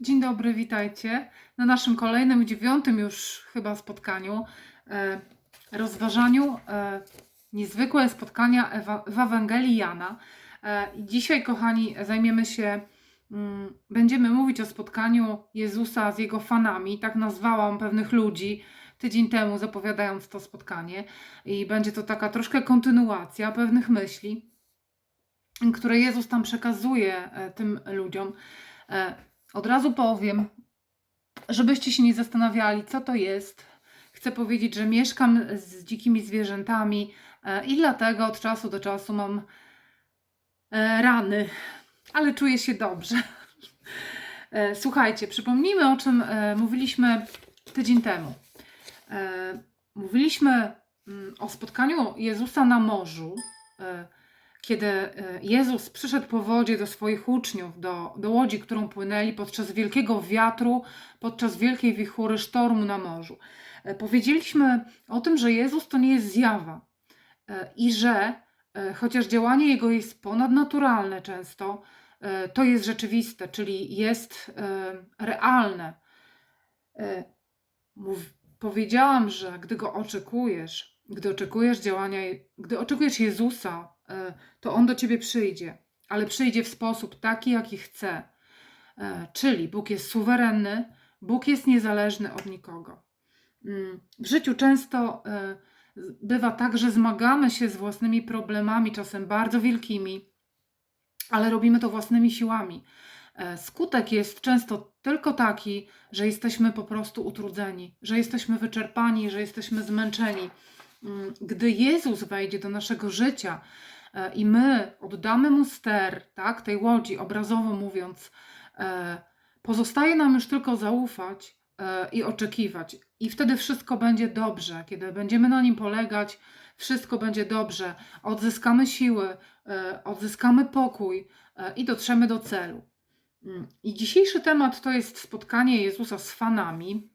Dzień dobry, witajcie na naszym kolejnym, dziewiątym już chyba spotkaniu, e, rozważaniu e, niezwykłe spotkania Ewa, w Ewangelii Jana. E, dzisiaj, kochani, zajmiemy się, mm, będziemy mówić o spotkaniu Jezusa z jego fanami. Tak nazwałam pewnych ludzi tydzień temu, zapowiadając to spotkanie. I będzie to taka troszkę kontynuacja pewnych myśli, które Jezus tam przekazuje e, tym ludziom. E, Od razu powiem, żebyście się nie zastanawiali, co to jest. Chcę powiedzieć, że mieszkam z dzikimi zwierzętami e, i dlatego od czasu do czasu mam e, rany, ale czuję się dobrze. E, Słuchajcie, przypomnijmy o czym mówiliśmy tydzień temu. Mówiliśmy mm, o spotkaniu Jezusa na morzu, kiedy e, Jezus przyszedł po wodzie do swoich uczniów, do, do łodzi, którą płynęli podczas wielkiego wiatru, podczas wielkiej wichury sztormu na morzu. E, Powiedzieliśmy o tym, że Jezus to nie jest zjawa e, i że chociaż działanie Jego jest ponadnaturalne często, to jest rzeczywiste, czyli jest realne. Powiedziałam, że gdy Go oczekujesz, gdy oczekujesz działania, gdy oczekujesz Jezusa, to On do Ciebie przyjdzie, ale przyjdzie w sposób taki, jaki chce. E, Czyli Bóg jest suwerenny, Bóg jest niezależny od nikogo. Mm, W życiu często e, bywa tak, że zmagamy się z własnymi problemami, czasem bardzo wielkimi, ale robimy to własnymi siłami. E, Skutek jest często tylko taki, że jesteśmy po prostu utrudzeni, że jesteśmy wyczerpani, że jesteśmy zmęczeni. Mm, Gdy Jezus wejdzie do naszego życia e, i my oddamy mu ster, tak, tej łodzi, obrazowo mówiąc, e, pozostaje nam już tylko zaufać e, i oczekiwać. I wtedy wszystko będzie dobrze. Kiedy będziemy na nim polegać, wszystko będzie dobrze. Odzyskamy siły, e, odzyskamy pokój e, i dotrzemy do celu. Mm, I dzisiejszy temat to jest spotkanie Jezusa z fanami.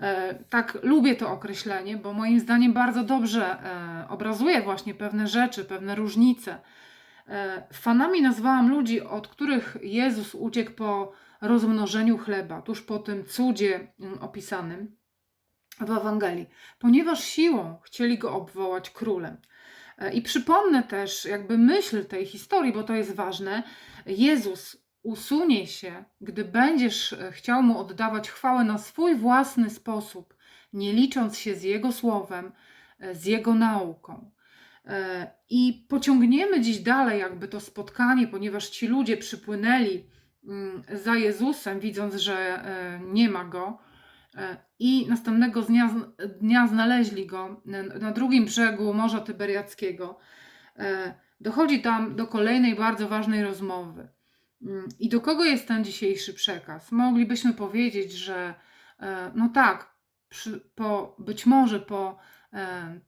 E, Tak, lubię to określenie, bo moim zdaniem bardzo dobrze e, obrazuje właśnie pewne rzeczy, pewne różnice. E, Fanami nazwałam ludzi, od których Jezus uciekł po rozmnożeniu chleba, tuż po tym cudzie mm, opisanym w Ewangelii, ponieważ siłą chcieli go obwołać królem. I przypomnę też jakby myśl tej historii, bo to jest ważne. Jezus usunie się, gdy będziesz e, chciał mu oddawać chwałę na swój własny sposób, nie licząc się z jego słowem, e, z jego nauką. E, I pociągniemy dziś dalej, jakby to spotkanie, ponieważ ci ludzie przypłynęli mm, za Jezusem, widząc, że nie ma go, i następnego dnia, dnia znaleźli go na- drugim brzegu Morza Tyberiackiego. Dochodzi tam do kolejnej bardzo ważnej rozmowy. Mm, I do kogo jest ten dzisiejszy przekaz? Moglibyśmy powiedzieć, że e, no tak, przy, po, być może po e,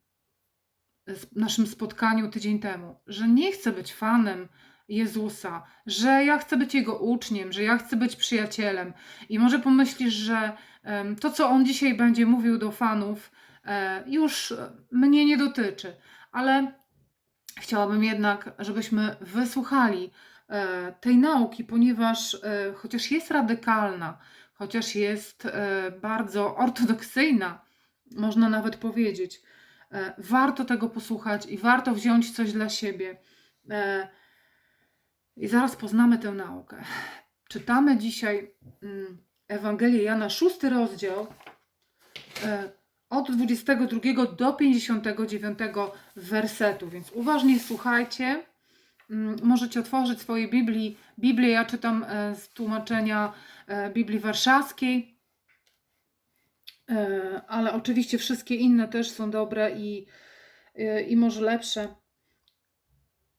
naszym spotkaniu tydzień temu, że nie chcę być fanem Jezusa, że ja chcę być Jego uczniem, że ja chcę być przyjacielem. I może pomyślisz, że em, to, co on dzisiaj będzie mówił do fanów, e, już e, mnie nie dotyczy, ale chciałabym jednak, żebyśmy wysłuchali e, tej nauki, ponieważ e, chociaż jest radykalna, chociaż jest e, bardzo ortodoksyjna, można nawet powiedzieć, warto tego posłuchać i warto wziąć coś dla siebie. I zaraz poznamy tę naukę. Czytamy dzisiaj mm, Ewangelię Jana, szósty rozdział, od 22 do 59 wersetu, więc uważnie słuchajcie. Mm, Możecie otworzyć swoje Biblii. Biblię ja czytam e, z tłumaczenia e, Biblii Warszawskiej, E, ale oczywiście wszystkie inne też są dobre i, i może lepsze.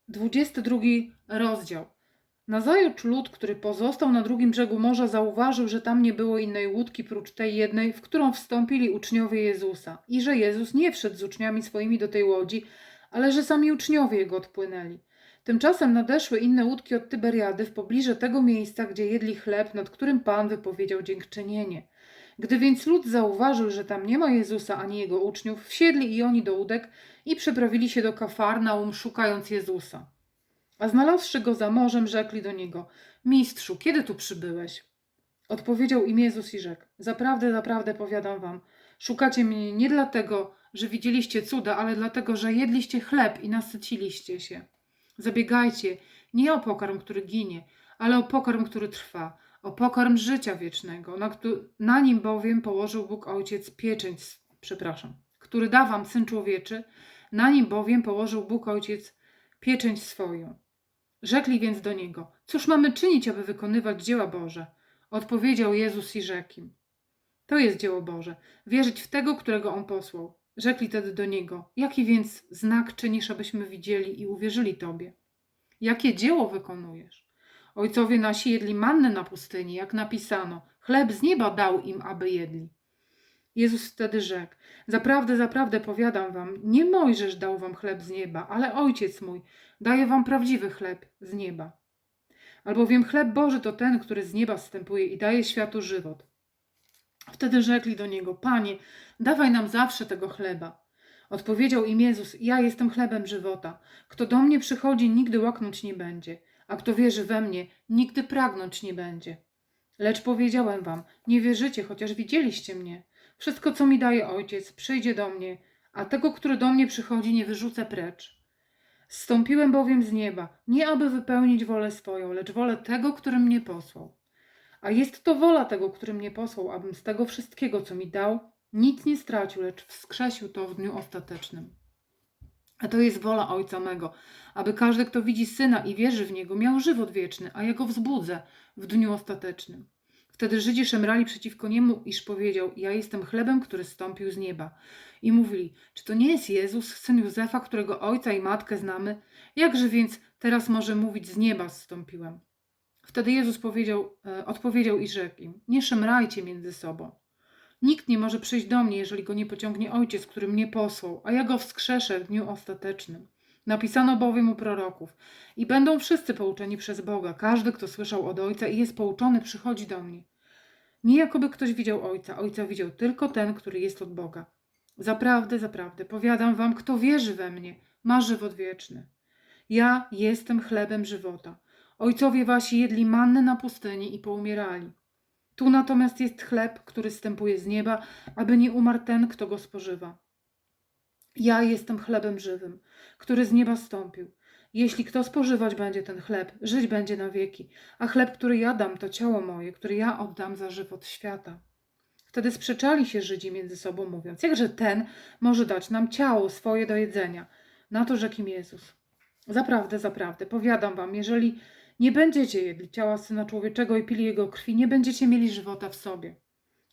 22 rozdział. Nazajutrz lud, który pozostał na drugim brzegu morza, zauważył, że tam nie było innej łódki prócz tej jednej, w którą wstąpili uczniowie Jezusa, i że Jezus nie wszedł z uczniami swoimi do tej łodzi, ale że sami uczniowie jego odpłynęli. Tymczasem nadeszły inne łódki od Tyberiady w pobliże tego miejsca, gdzie jedli chleb, nad którym Pan wypowiedział dziękczynienie. Gdy więc lud zauważył, że tam nie ma Jezusa ani jego uczniów, wsiedli i oni do łódek i przeprawili się do Kafarnaum, szukając Jezusa. A znalazłszy go za morzem, rzekli do niego: Mistrzu, kiedy tu przybyłeś? Odpowiedział im Jezus i rzekł: Zaprawdę, zaprawdę powiadam wam, szukacie mnie nie dlatego, że widzieliście cuda, ale dlatego, że jedliście chleb i nasyciliście się. Zabiegajcie nie o pokarm, który ginie, ale o pokarm, który trwa, o pokarm życia wiecznego, na, na nim bowiem położył Bóg Ojciec pieczęć, przepraszam, który da wam Syn Człowieczy, na nim bowiem położył Bóg Ojciec pieczęć swoją. Rzekli więc do niego: Cóż mamy czynić, aby wykonywać dzieła Boże? Odpowiedział Jezus i rzekł To jest dzieło Boże, wierzyć w tego, którego On posłał. Rzekli tedy do niego: Jaki więc znak czynisz, abyśmy widzieli i uwierzyli Tobie? Jakie dzieło wykonujesz? Ojcowie nasi jedli mannę na pustyni, jak napisano: Chleb z nieba dał im, aby jedli. Jezus wtedy rzekł: Zaprawdę, zaprawdę powiadam wam, nie Mojżesz dał wam chleb z nieba, ale Ojciec mój daje wam prawdziwy chleb z nieba. Albowiem chleb Boży to ten, który z nieba wstępuje i daje światu żywot. Wtedy rzekli do niego: Panie, dawaj nam zawsze tego chleba. Odpowiedział im Jezus: Ja jestem chlebem żywota. Kto do mnie przychodzi, nigdy łaknąć nie będzie, a kto wierzy we mnie, nigdy pragnąć nie będzie. Lecz powiedziałem wam: Nie wierzycie, chociaż widzieliście mnie. Wszystko, co mi daje ojciec, przyjdzie do mnie, a tego, który do mnie przychodzi, nie wyrzucę precz. Zstąpiłem bowiem z nieba, nie aby wypełnić wolę swoją, lecz wolę tego, który mnie posłał. A jest to wola tego, który mnie posłał, abym z tego wszystkiego, co mi dał, nic nie stracił, lecz wskrzesił to w dniu ostatecznym. A to jest wola Ojca mego, aby każdy, kto widzi Syna i wierzy w Niego, miał żywot wieczny, a ja go wzbudzę w dniu ostatecznym. Wtedy Żydzi szemrali przeciwko niemu, iż powiedział: Ja jestem chlebem, który stąpił z nieba. I mówili: Czy to nie jest Jezus, syn Józefa, którego ojca i matkę znamy? Jakże więc teraz może mówić: Z nieba zstąpiłem? Wtedy Jezus powiedział, e, odpowiedział i rzekł im: Nie szemrajcie między sobą. Nikt nie może przyjść do mnie, jeżeli go nie pociągnie ojciec, który mnie posłał, a ja go wskrzeszę w dniu ostatecznym. Napisano bowiem u proroków: I będą wszyscy pouczeni przez Boga. Każdy, kto słyszał od ojca i jest pouczony, przychodzi do mnie. Nie jakoby ktoś widział ojca, ojca widział tylko ten, który jest od Boga. Zaprawdę, zaprawdę, powiadam wam, kto wierzy we mnie, ma żywot wieczny. Ja jestem chlebem żywota. Ojcowie wasi jedli mannę na pustyni i poumierali. Tu natomiast jest chleb, który stępuje z nieba, aby nie umarł ten, kto go spożywa. Ja jestem chlebem żywym, który z nieba stąpił. Jeśli kto spożywać będzie ten chleb, żyć będzie na wieki, a chleb, który ja dam, to ciało moje, które ja oddam za żywot świata. Wtedy sprzeczali się Żydzi między sobą, mówiąc: Jakże ten może dać nam ciało swoje do jedzenia? Na to rzekł im Jezus: Zaprawdę, zaprawdę, powiadam wam, jeżeli nie będziecie jedli ciała syna człowieczego i pili jego krwi, nie będziecie mieli żywota w sobie.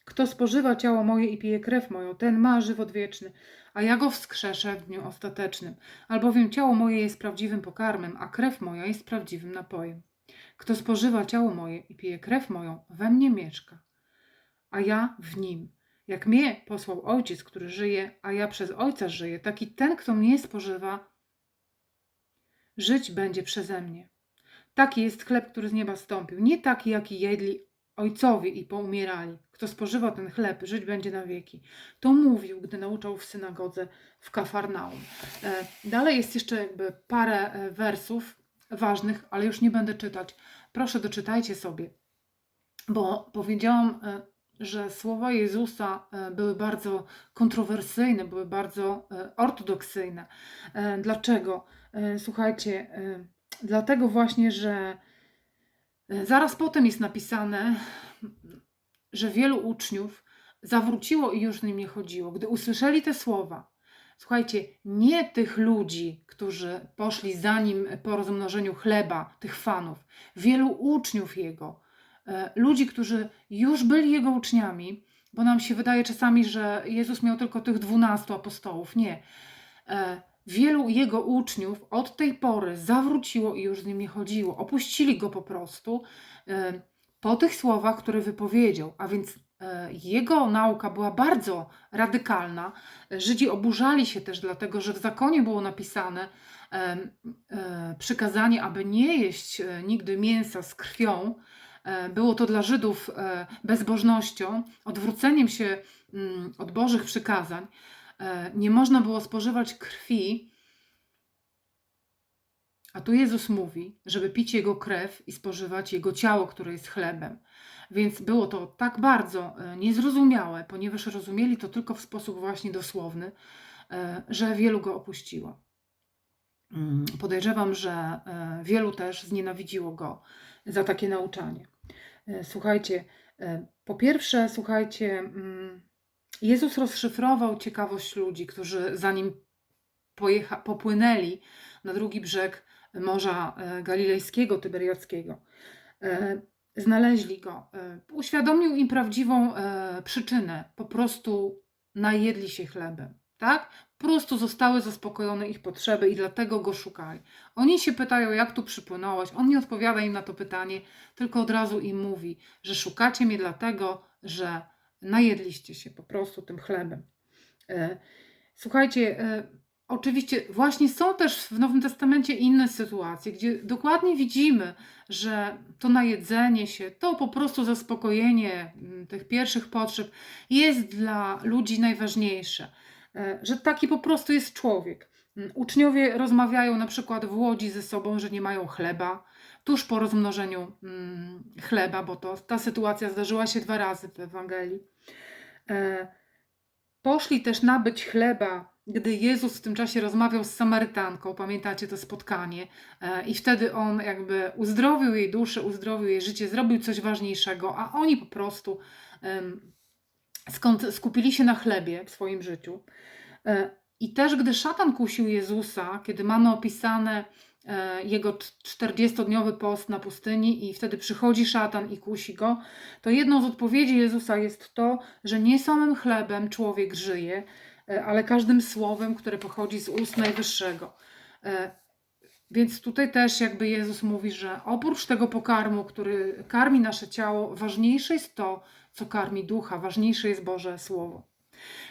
Kto spożywa ciało moje i pije krew moją, ten ma żywot wieczny, a ja go wskrzeszę w dniu ostatecznym. Albowiem ciało moje jest prawdziwym pokarmem, a krew moja jest prawdziwym napojem. Kto spożywa ciało moje i pije krew moją, we mnie mieszka, a ja w nim. Jak mnie posłał ojciec, który żyje, a ja przez ojca żyję, taki ten, kto mnie spożywa, żyć będzie przeze mnie. Taki jest chleb, który z nieba stąpił, nie taki, jaki jedli ojcowie i poumierali. Kto spożywa ten chleb, żyć będzie na wieki. To mówił, gdy nauczał w synagodze w Kafarnaum. E, Dalej jest jeszcze jakby parę e, wersów ważnych, ale już nie będę czytać. Proszę, doczytajcie sobie, bo powiedziałam, e, że słowa Jezusa były bardzo kontrowersyjne, były bardzo ortodoksyjne. Dlaczego? Słuchajcie, dlatego właśnie, że zaraz potem jest napisane, że wielu uczniów zawróciło i już z nim nie chodziło. Gdy usłyszeli te słowa, słuchajcie, nie tych ludzi, którzy poszli za nim po rozmnożeniu chleba, tych fanów, wielu uczniów jego, e, ludzi, którzy już byli jego uczniami, bo nam się wydaje czasami, że Jezus miał tylko tych dwunastu apostołów. Nie. Wielu jego uczniów od tej pory zawróciło i już z nim nie chodziło. Opuścili go po prostu po tych słowach, które wypowiedział. A więc e, jego nauka była bardzo radykalna. Żydzi oburzali się też dlatego, że w zakonie było napisane e, przykazanie, aby nie jeść e, nigdy mięsa z krwią. Było to dla Żydów bezbożnością, odwróceniem się mm, od Bożych przykazań. E, Nie można było spożywać krwi, A tu Jezus mówi, żeby pić Jego krew i spożywać Jego ciało, które jest chlebem. Więc było to tak bardzo e, niezrozumiałe, ponieważ rozumieli to tylko w sposób właśnie dosłowny, e, że wielu go opuściło. Mm, Podejrzewam, że wielu też znienawidziło go za takie nauczanie. Słuchajcie, po pierwsze, słuchajcie, mm, Jezus rozszyfrował ciekawość ludzi, którzy zanim pojecha- popłynęli na drugi brzeg Morza e, Galilejskiego, Tyberiackiego. E, Znaleźli go. E, Uświadomił im prawdziwą przyczynę. Po prostu najedli się chlebem. Tak? Po prostu zostały zaspokojone ich potrzeby i dlatego go szukali. Oni się pytają, jak tu przypłynąłeś. On nie odpowiada im na to pytanie, tylko od razu im mówi, że szukacie mnie dlatego, że najedliście się po prostu tym chlebem. E, Słuchajcie, e, oczywiście właśnie są też w Nowym Testamencie inne sytuacje, gdzie dokładnie widzimy, że to najedzenie się, to po prostu zaspokojenie mm, tych pierwszych potrzeb jest dla ludzi najważniejsze. E, Że taki po prostu jest człowiek. Mm, Uczniowie rozmawiają na przykład w łodzi ze sobą, że nie mają chleba, tuż po rozmnożeniu mm, chleba, bo to, ta sytuacja zdarzyła się dwa razy w Ewangelii. E, Poszli też nabyć chleba, gdy Jezus w tym czasie rozmawiał z Samarytanką. Pamiętacie to spotkanie? E, I wtedy on jakby uzdrowił jej duszę, uzdrowił jej życie, zrobił coś ważniejszego, a oni po prostu skupili się na chlebie w swoim życiu. E, I też gdy szatan kusił Jezusa, kiedy mamy opisane jego cz- 40-dniowy post na pustyni i wtedy przychodzi szatan i kusi go, to jedną z odpowiedzi Jezusa jest to, że nie samym chlebem człowiek żyje, e, ale każdym słowem, które pochodzi z ust Najwyższego. E, Więc tutaj też jakby Jezus mówi, że oprócz tego pokarmu, który karmi nasze ciało, ważniejsze jest to, co karmi ducha, ważniejsze jest Boże Słowo.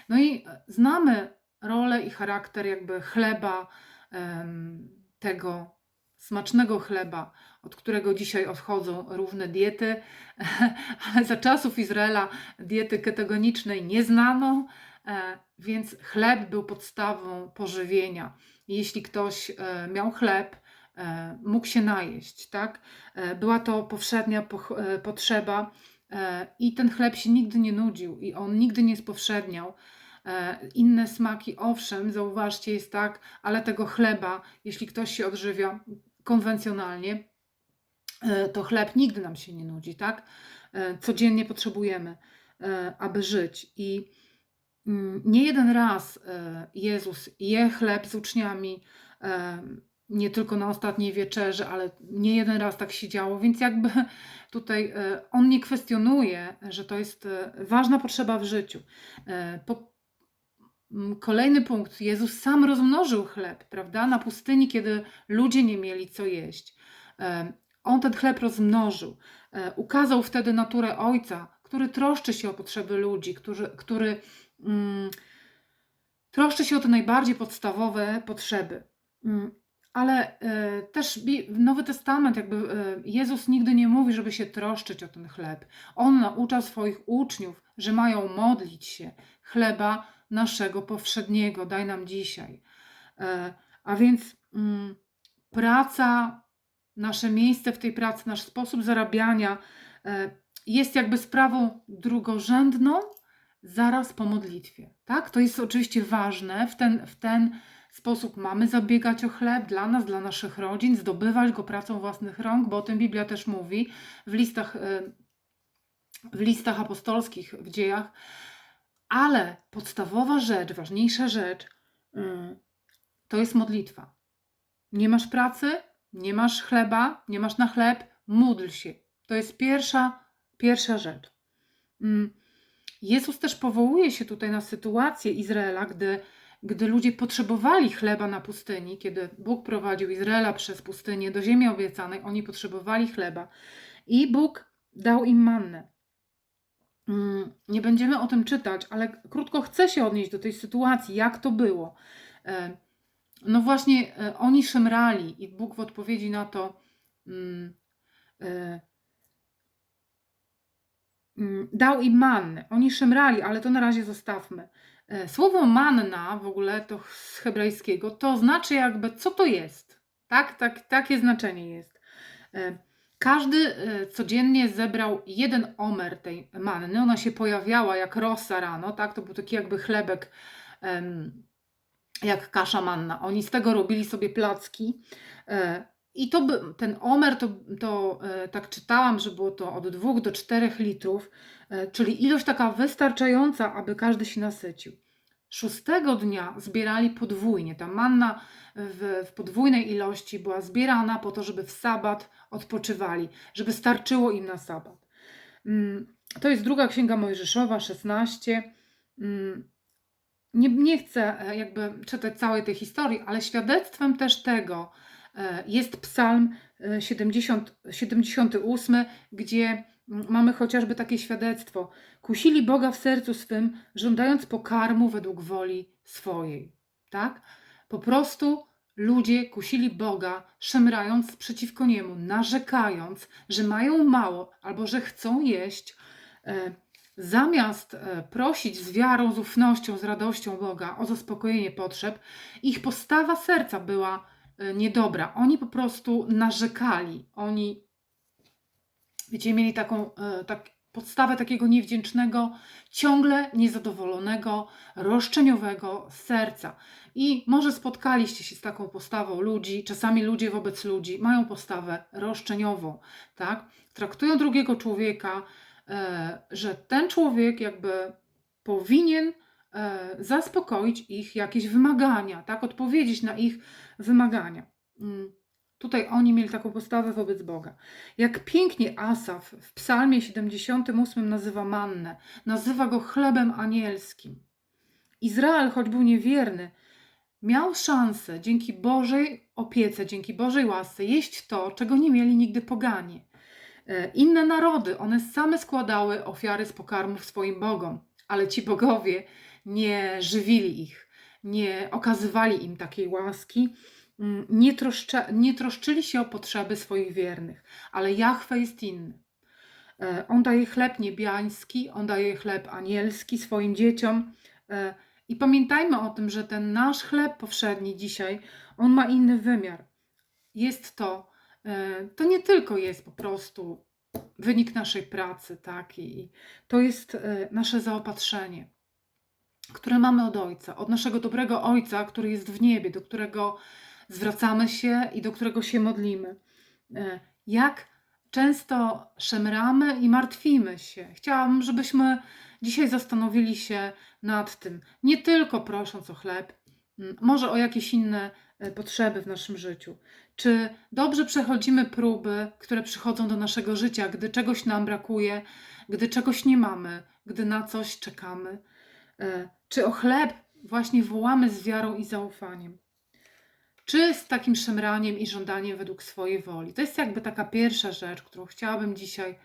No i e, znamy rolę i charakter jakby chleba, em, tego smacznego chleba, od którego dzisiaj odchodzą różne diety, ale za czasów Izraela diety ketogenicznej nie znano, e, więc chleb był podstawą pożywienia. Jeśli ktoś e, miał chleb, e, mógł się najeść, tak? Była to powszednia potrzeba i ten chleb się nigdy nie nudził i on nigdy nie spowszedniał. E, Inne smaki, owszem, zauważcie, jest tak, ale tego chleba, jeśli ktoś się odżywia konwencjonalnie, e, to chleb nigdy nam się nie nudzi, tak? E, Codziennie potrzebujemy, aby żyć. I mm, nie jeden raz Jezus je chleb z uczniami, nie tylko na ostatniej wieczerzy, ale nie jeden raz tak się działo, więc jakby tutaj on nie kwestionuje, że to jest ważna potrzeba w życiu. Po, Kolejny punkt. Jezus sam rozmnożył chleb, prawda? Na pustyni, kiedy ludzie nie mieli co jeść. On ten chleb rozmnożył. E, Ukazał wtedy naturę Ojca, który troszczy się o potrzeby ludzi, który, który mm, troszczy się o te najbardziej podstawowe potrzeby. Mm, Ale e, też Nowy Testament, jakby e, Jezus nigdy nie mówi, żeby się troszczyć o ten chleb. On nauczał swoich uczniów, że mają modlić się chleba naszego powszedniego, daj nam dzisiaj. E, A więc mm, praca, nasze miejsce w tej pracy, nasz sposób zarabiania e, jest jakby sprawą drugorzędną zaraz po modlitwie. Tak? To jest oczywiście ważne. W ten, w ten sposób mamy zabiegać o chleb dla nas, dla naszych rodzin, zdobywać go pracą własnych rąk, bo o tym Biblia też mówi w listach, e, w listach apostolskich, w dziejach. Ale podstawowa rzecz, ważniejsza rzecz, mm, to jest modlitwa. Nie masz pracy, nie masz chleba, nie masz na chleb, módl się. To jest pierwsza, pierwsza rzecz. Mm, Jezus też powołuje się tutaj na sytuację Izraela, gdy, gdy ludzie potrzebowali chleba na pustyni, kiedy Bóg prowadził Izraela przez pustynię do ziemi obiecanej, oni potrzebowali chleba i Bóg dał im mannę. Mm, Nie będziemy o tym czytać, ale krótko chcę się odnieść do tej sytuacji, jak to było. E, No właśnie, e, oni szemrali i Bóg w odpowiedzi na to mm, e, mm, dał im mannę. Oni szemrali, ale to na razie zostawmy. Słowo manna w ogóle to z hebrajskiego to znaczy jakby co to jest. Tak, tak, takie znaczenie jest. Każdy e, codziennie zebrał jeden omer tej manny. Ona się pojawiała jak rosa rano, tak? To był taki jakby chlebek, jak kasza manna. Oni z tego robili sobie placki. e, I to by, ten omer, to, to e, tak czytałam, że było to od 2 do 4 litrów, czyli ilość taka wystarczająca, aby każdy się nasycił. Szóstego dnia zbierali podwójnie. Ta manna w, w podwójnej ilości była zbierana po to, żeby w sabat odpoczywali, żeby starczyło im na sabat. Mm, To jest druga księga Mojżeszowa, 16. Mm, Nie, nie chcę e, jakby czytać całej tej historii, ale świadectwem też tego e, jest Psalm e, 70, 78, gdzie mamy chociażby takie świadectwo. Kusili Boga w sercu swym, żądając pokarmu według woli swojej. Tak? Po prostu ludzie kusili Boga, szemrając przeciwko Niemu, narzekając, że mają mało albo że chcą jeść. E, Zamiast e, prosić z wiarą, z ufnością, z radością Boga o zaspokojenie potrzeb, ich postawa serca była e, niedobra. Oni po prostu narzekali. Oni, wiecie, mieli taką e, tak, podstawę takiego niewdzięcznego, ciągle niezadowolonego, roszczeniowego serca. I może spotkaliście się z taką postawą ludzi, czasami ludzie wobec ludzi mają postawę roszczeniową, tak? Traktują drugiego człowieka, e, że ten człowiek jakby powinien e, zaspokoić ich jakieś wymagania, tak? Odpowiedzieć na ich wymagania. Tutaj oni mieli taką postawę wobec Boga. Jak pięknie Asaf w Psalmie 78 nazywa mannę, nazywa go chlebem anielskim. Izrael, choć był niewierny, miał szansę dzięki Bożej opiece, dzięki Bożej łasce jeść to, czego nie mieli nigdy poganie. E, Inne narody, one same składały ofiary z pokarmów swoim bogom, ale ci bogowie nie żywili ich, nie okazywali im takiej łaski, nie, troszcze, nie troszczyli się o potrzeby swoich wiernych, ale Jahwe jest inny. E, On daje chleb niebiański, on daje chleb anielski swoim dzieciom. E, I pamiętajmy o tym, że ten nasz chleb powszedni dzisiaj, on ma inny wymiar. Jest to, e, to nie tylko jest po prostu wynik naszej pracy, tak? I to jest nasze zaopatrzenie, które mamy od Ojca, od naszego dobrego Ojca, który jest w niebie, do którego zwracamy się i do którego się modlimy. E, Jak często szemramy i martwimy się. Chciałabym, żebyśmy dzisiaj zastanowili się nad tym, nie tylko prosząc o chleb, może o jakieś inne e, potrzeby w naszym życiu. Czy dobrze przechodzimy próby, które przychodzą do naszego życia, gdy czegoś nam brakuje, gdy czegoś nie mamy, gdy na coś czekamy? E, Czy o chleb właśnie wołamy z wiarą i zaufaniem? Czy z takim szemraniem i żądaniem według swojej woli? To jest jakby taka pierwsza rzecz, którą chciałabym dzisiaj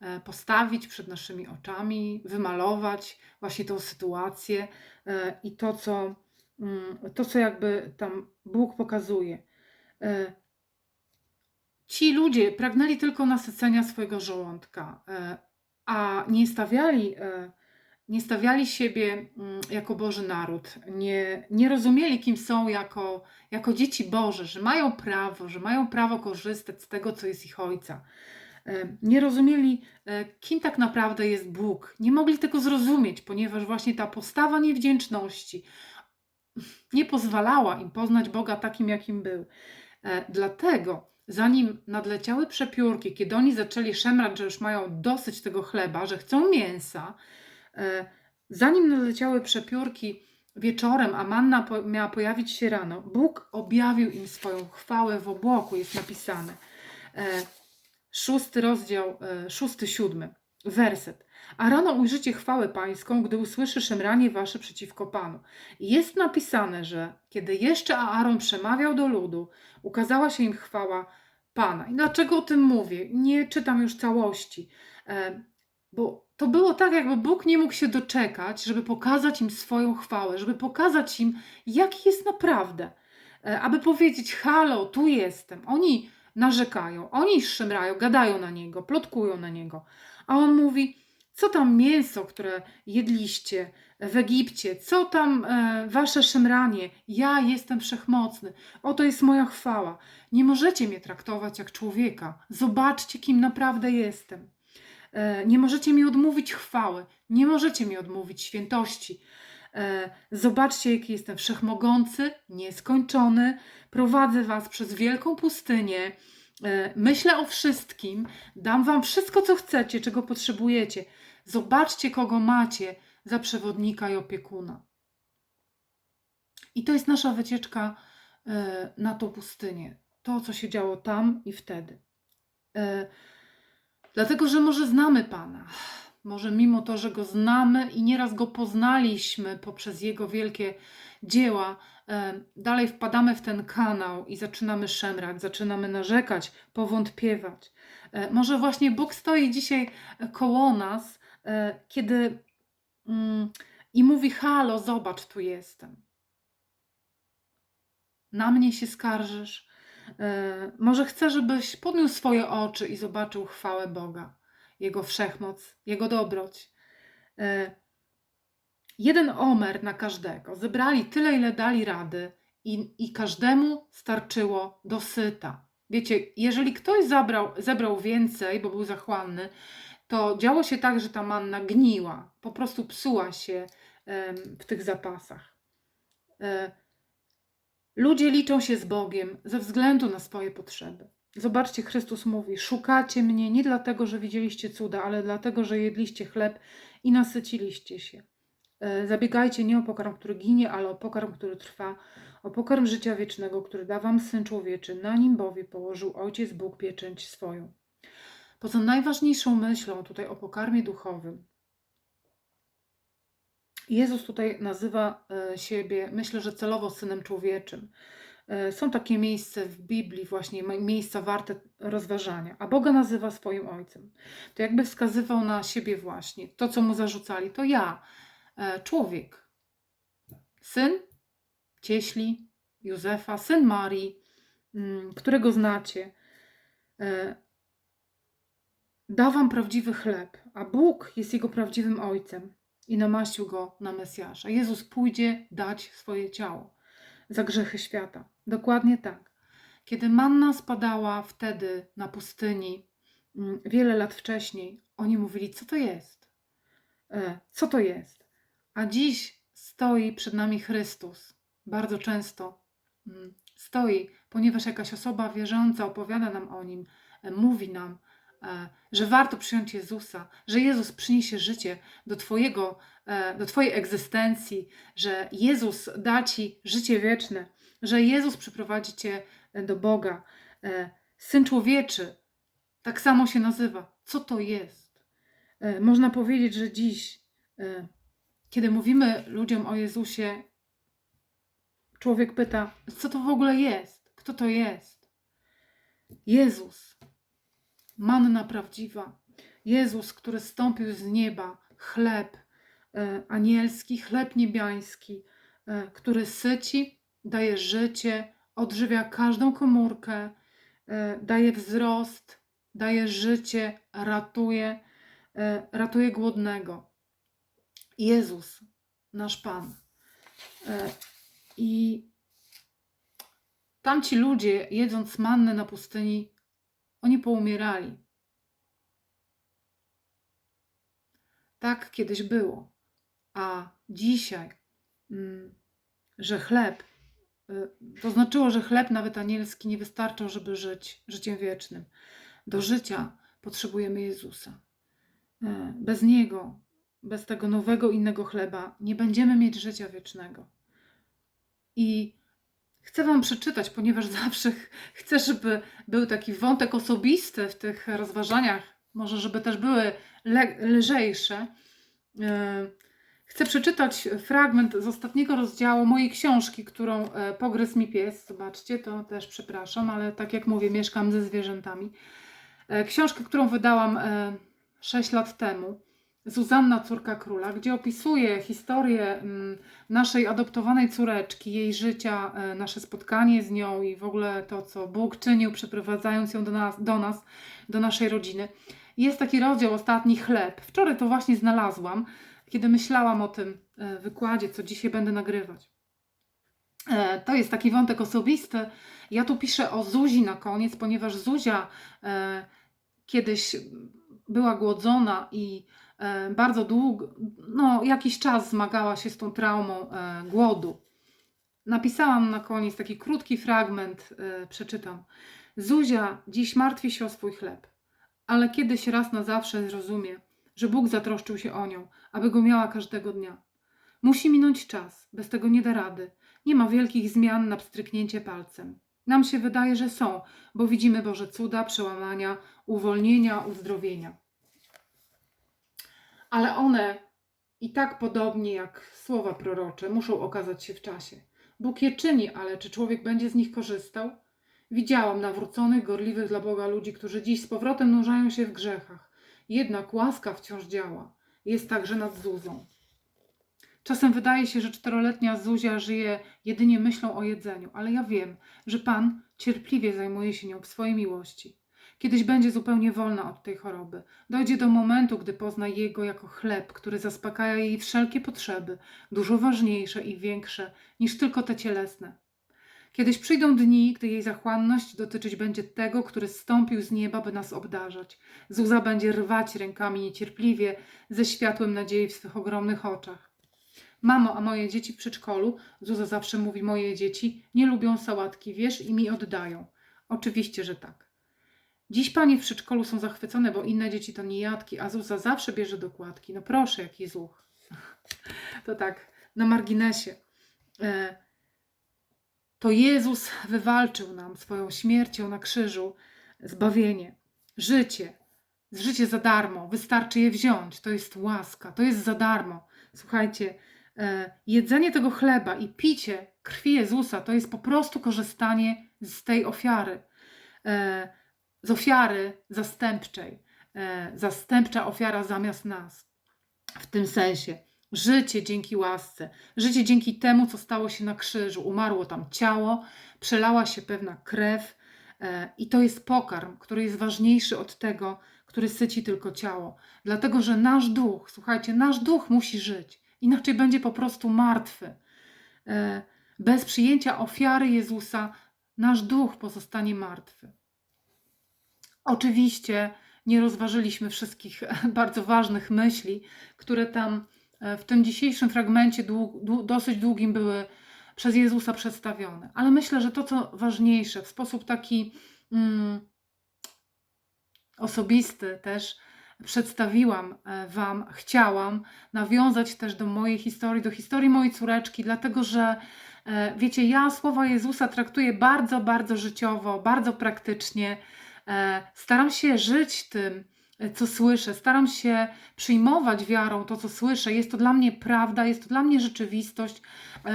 e, postawić przed naszymi oczami, wymalować właśnie tą sytuację e, i to, co, mm, to, co jakby tam Bóg pokazuje. E, Ci ludzie pragnęli tylko nasycenia swojego żołądka, a nie stawiali, nie stawiali siebie mm, jako Boży naród, nie, nie rozumieli, kim są jako, jako dzieci Boże, że mają prawo, że mają prawo korzystać z tego, co jest ich Ojca. E, Nie rozumieli, e, kim tak naprawdę jest Bóg. Nie mogli tego zrozumieć, ponieważ właśnie ta postawa niewdzięczności nie pozwalała im poznać Boga takim, jakim był. E, Dlatego, zanim nadleciały przepiórki, kiedy oni zaczęli szemrać, że już mają dosyć tego chleba, że chcą mięsa, zanim nadleciały przepiórki wieczorem, a manna miała pojawić się rano, Bóg objawił im swoją chwałę w obłoku, jest napisane. E, Szósty rozdział, e, szósty, siódmy, werset. A rano ujrzycie chwałę pańską, gdy usłyszy szemranie wasze przeciwko Panu. Jest napisane, że kiedy jeszcze Aaron przemawiał do ludu, ukazała się im chwała Pana. I dlaczego o tym mówię? Nie czytam już całości, e, bo to było tak, jakby Bóg nie mógł się doczekać, żeby pokazać im swoją chwałę, żeby pokazać im, jaki jest naprawdę. E, Aby powiedzieć, halo, tu jestem. Oni narzekają, oni szemrają, gadają na niego, plotkują na niego. A on mówi, co tam mięso, które jedliście, w Egipcie, co tam e, wasze szemranie, ja jestem wszechmocny, oto jest moja chwała. Nie możecie mnie traktować jak człowieka. Zobaczcie, kim naprawdę jestem. E, nie możecie mi odmówić chwały, nie możecie mi odmówić świętości. E, zobaczcie, jaki jestem wszechmogący, nieskończony. Prowadzę was przez wielką pustynię. E, myślę o wszystkim, dam wam wszystko, co chcecie, czego potrzebujecie. Zobaczcie, kogo macie za przewodnika i opiekuna. I to jest nasza wycieczka na tą pustynię. To, co się działo tam i wtedy. E, Dlatego, że może znamy Pana. Może mimo to, że Go znamy i nieraz Go poznaliśmy poprzez Jego wielkie dzieła, e, dalej wpadamy w ten kanał i zaczynamy szemrać, zaczynamy narzekać, powątpiewać. E, Może właśnie Bóg stoi dzisiaj koło nas, e, kiedy mm, i mówi: Halo, zobacz, tu jestem. Na mnie się skarżysz. E, Może chcę, żebyś podniósł swoje oczy i zobaczył chwałę Boga, Jego wszechmoc, Jego dobroć. E, Jeden omer na każdego. Zebrali tyle, ile dali rady, i, i każdemu starczyło dosyta. Wiecie, jeżeli ktoś zabrał, zebrał więcej, bo był zachłanny, to działo się tak, że ta manna gniła, po prostu psuła się w tych zapasach. Ludzie liczą się z Bogiem ze względu na swoje potrzeby. Zobaczcie, Chrystus mówi: Szukacie mnie nie dlatego, że widzieliście cuda, ale dlatego, że jedliście chleb i nasyciliście się. E, Zabiegajcie nie o pokarm, który ginie, ale o pokarm, który trwa, o pokarm życia wiecznego, który da wam Syn Człowieczy. Na nim bowiem położył Ojciec Bóg pieczęć swoją. Poza najważniejszą myślą tutaj o pokarmie duchowym, Jezus tutaj nazywa e, siebie, myślę, że celowo synem człowieczym. E, Są takie miejsca w Biblii, właśnie miejsca warte rozważania, a Boga nazywa swoim ojcem. To jakby wskazywał na siebie właśnie. To, co mu zarzucali, to ja, e, człowiek, syn cieśli Józefa, syn Marii, mm, którego znacie. Da wam prawdziwy chleb, a Bóg jest jego prawdziwym ojcem i namaścił go na Mesjasza. Jezus pójdzie dać swoje ciało za grzechy świata. Dokładnie tak. Kiedy manna spadała wtedy na pustyni, mm, wiele lat wcześniej, oni mówili, co to jest? E, Co to jest? A dziś stoi przed nami Chrystus. Bardzo często mm, stoi, ponieważ jakaś osoba wierząca opowiada nam o nim, e, mówi nam, że warto przyjąć Jezusa, że Jezus przyniesie życie do, twojego, e, do Twojej egzystencji, że Jezus da Ci życie wieczne, że Jezus przyprowadzi Cię e, do Boga. E, Syn człowieczy, tak samo się nazywa. Co to jest? E, Można powiedzieć, że dziś, e, kiedy mówimy ludziom o Jezusie, człowiek pyta, co to w ogóle jest? Kto to jest? Jezus, manna prawdziwa. Jezus, który stąpił z nieba, chleb e, anielski, chleb niebiański, e, który syci, daje życie, odżywia każdą komórkę, e, daje wzrost, daje życie, ratuje, ratuje głodnego. Jezus, nasz Pan. I tamci ludzie, jedząc mannę na pustyni, oni poumierali. Tak kiedyś było. A dzisiaj, mm, że chleb, y, to znaczyło, że chleb nawet anielski nie wystarczał, żeby żyć życiem wiecznym. Do życia potrzebujemy Jezusa. E, Bez Niego, bez tego nowego, innego chleba, nie będziemy mieć życia wiecznego. I chcę Wam przeczytać, ponieważ zawsze ch- chcę, żeby był taki wątek osobisty w tych rozważaniach, może żeby też były le- lżejsze. E, Chcę przeczytać fragment z ostatniego rozdziału mojej książki, którą e, pogryzł mi pies. Zobaczcie, to też przepraszam, ale tak jak mówię, mieszkam ze zwierzętami. E, Książkę, którą wydałam e, 6 lat temu. Zuzanna, córka króla, gdzie opisuje historię mm, naszej adoptowanej córeczki, jej życia, e, nasze spotkanie z nią i w ogóle to, co Bóg czynił, przeprowadzając ją do nas, do, nas, do naszej rodziny. Jest taki rozdział, ostatni chleb. Wczoraj to właśnie znalazłam, kiedy myślałam o tym, e, wykładzie, co dzisiaj będę nagrywać. E, To jest taki wątek osobisty. Ja tu piszę o Zuzi na koniec, ponieważ Zuzia kiedyś była głodzona i e, bardzo długo, no jakiś czas zmagała się z tą traumą e, głodu. Napisałam na koniec taki krótki fragment, e, przeczytam. Zuzia dziś martwi się o swój chleb, ale kiedyś raz na zawsze zrozumie, że Bóg zatroszczył się o nią, aby go miała każdego dnia. Musi minąć czas, bez tego nie da rady. Nie ma wielkich zmian na pstryknięcie palcem. Nam się wydaje, że są, bo widzimy Boże cuda, przełamania, uwolnienia, uzdrowienia. Ale one i tak podobnie jak słowa prorocze muszą okazać się w czasie. Bóg je czyni, ale czy człowiek będzie z nich korzystał? Widziałam nawróconych, gorliwych dla Boga ludzi, którzy dziś z powrotem nurzają się w grzechach. Jednak łaska wciąż działa. Jest także nad Zuzą. Czasem wydaje się, że czteroletnia Zuzia żyje jedynie myślą o jedzeniu, ale ja wiem, że Pan cierpliwie zajmuje się nią w swojej miłości. Kiedyś będzie zupełnie wolna od tej choroby. Dojdzie do momentu, gdy pozna Jego jako chleb, który zaspokaja jej wszelkie potrzeby, dużo ważniejsze i większe niż tylko te cielesne. Kiedyś przyjdą dni, gdy jej zachłanność dotyczyć będzie tego, który zstąpił z nieba, by nas obdarzać. Zuza będzie rwać rękami niecierpliwie ze światłem nadziei w swych ogromnych oczach. Mamo, a moje dzieci w przedszkolu, Zuza zawsze mówi moje dzieci, nie lubią sałatki, wiesz, i mi oddają. Oczywiście, że tak. Dziś panie w przedszkolu są zachwycone, bo inne dzieci to niejadki, a Zuza zawsze bierze dokładki. No proszę, jaki zuch. To tak, na marginesie. E, To Jezus wywalczył nam swoją śmiercią na krzyżu zbawienie, życie. Życie za darmo, wystarczy je wziąć. To jest łaska, to jest za darmo. Słuchajcie, jedzenie tego chleba i picie krwi Jezusa to jest po prostu korzystanie z tej ofiary. E, z ofiary zastępczej. E, zastępcza ofiara zamiast nas. W tym sensie. Życie dzięki łasce, życie dzięki temu, co stało się na krzyżu. Umarło tam ciało, przelała się pewna krew, e, i to jest pokarm, który jest ważniejszy od tego, który syci tylko ciało. Dlatego, że nasz duch, słuchajcie, nasz duch musi żyć, inaczej będzie po prostu martwy. E, Bez przyjęcia ofiary Jezusa, nasz duch pozostanie martwy. Oczywiście nie rozważyliśmy wszystkich bardzo ważnych myśli, które tam e, w tym dzisiejszym fragmencie dosyć długim były przez Jezusa przedstawione. Ale myślę, że to, co ważniejsze, w sposób taki mm, osobisty też przedstawiłam e, Wam, chciałam nawiązać też do mojej historii, do historii mojej córeczki, dlatego że e, wiecie, ja słowa Jezusa traktuję bardzo, bardzo życiowo, bardzo praktycznie. E, Staram się żyć tym, co słyszę, staram się przyjmować wiarą to, co słyszę. Jest to dla mnie prawda, jest to dla mnie rzeczywistość.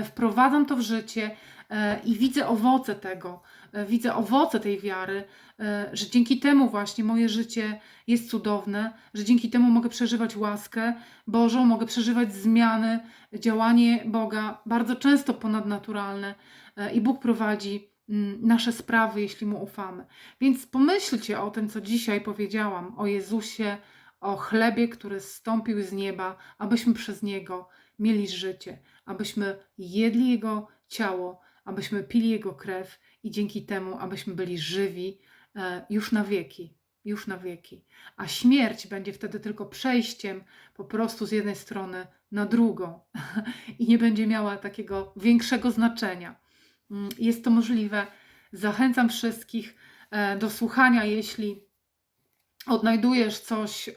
Wprowadzam to w życie i widzę owoce tego. E, Widzę owoce tej wiary, e, że dzięki temu właśnie moje życie jest cudowne, że dzięki temu mogę przeżywać łaskę Bożą, mogę przeżywać zmiany, działanie Boga, bardzo często ponadnaturalne e, i Bóg prowadzi mm, nasze sprawy, jeśli Mu ufamy. Więc pomyślcie o tym, co dzisiaj powiedziałam, o Jezusie, o chlebie, który zstąpił z nieba, abyśmy przez Niego mieli życie, abyśmy jedli Jego ciało, abyśmy pili Jego krew i dzięki temu, abyśmy byli żywi e, już na wieki, już na wieki. A śmierć będzie wtedy tylko przejściem po prostu z jednej strony na drugą i nie będzie miała takiego większego znaczenia. Mm, Jest to możliwe. Zachęcam wszystkich e, do słuchania, jeśli odnajdujesz coś e,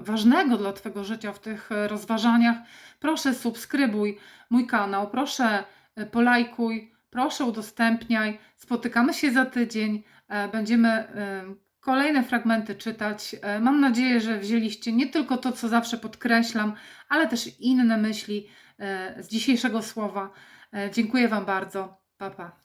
ważnego dla Twojego życia w tych rozważaniach. Proszę subskrybuj mój kanał, proszę polajkuj, proszę udostępniaj. Spotykamy się za tydzień. e, Będziemy e, kolejne fragmenty czytać. E, Mam nadzieję, że wzięliście nie tylko to, co zawsze podkreślam, ale też inne myśli z dzisiejszego słowa. Dziękuję Wam bardzo. Pa, pa.